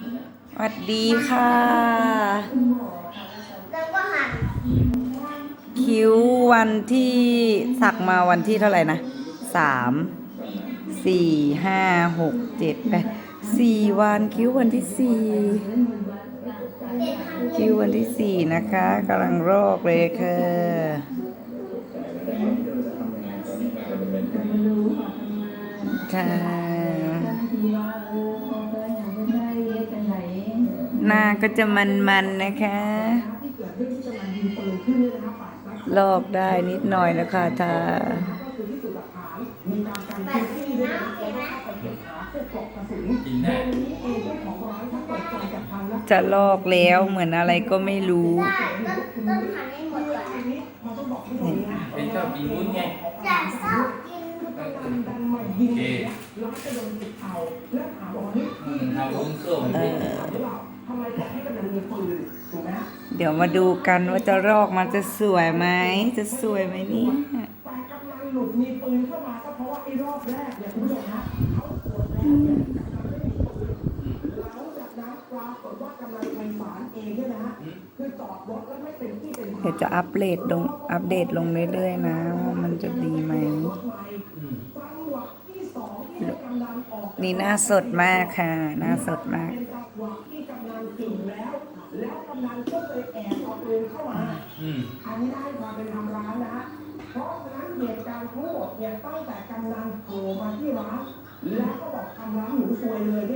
สวัสดีค่ะ แล้วก็หันคิ้ววันที่สักมาวันที่เท่าไหร่นะสามสี่ห้าหกเจ็ดแปดสี่วันคิ้ววันที่สี่คิววันที่สี่นะคะกำลังรอกเลยค่ะค่ะ หน้าก็จะมันๆนะคะ ลอกได้นิดหน่อยแล้วค่ะทาแบบนี้นะเห็นไหมกินได้จะลอกแล้วเหมือนอะไรก็ไม่รู้ได้ต้องต้องหั่นให้หมดก่อนเป็นชอบกินวุ้นไงจะชอบกินโอเคอืมเอาวุ้นส้มเอ อเดี๋ยวมาดูกันว่าจะรอกมันจะสวยไหม จะสวยไหมเนี่ยแต่กำลังหลุดมีปืนเข้ามาก็เพราะว่าไอ้รอบแรกเนี่ยคุณผู้ชมฮะเขาตรวจแล้วเนี่ยกำลังไม่มีปืนหลังจากนั้นปรากฏว่ากำลังไฟฝานเองเนี่ยนะฮะคือจอดรถแล้วไม่เป็นที่เป็นทางเดี๋ยวจะอัปเดตลงอัปเดตลงเรื่อยๆนะว่ามันจะดีไหมอืมจังหวะที่สองที่กำลังออกนี่หน้าสดมากค่ะหน้าสดมาก ถึงแล้ว แล้วกำลังก็เลยแอบเอาปืนเข้ามาอืมอันนี้ได้ความเป็นทำร้านนะฮะเพราะฉะนั้นเหตุการณ์ทั้งหมดเนี่ยตั้งแต่กำนันโผล่มาที่ร้านแล้วก็บอกทำร้านหนูซวยเลย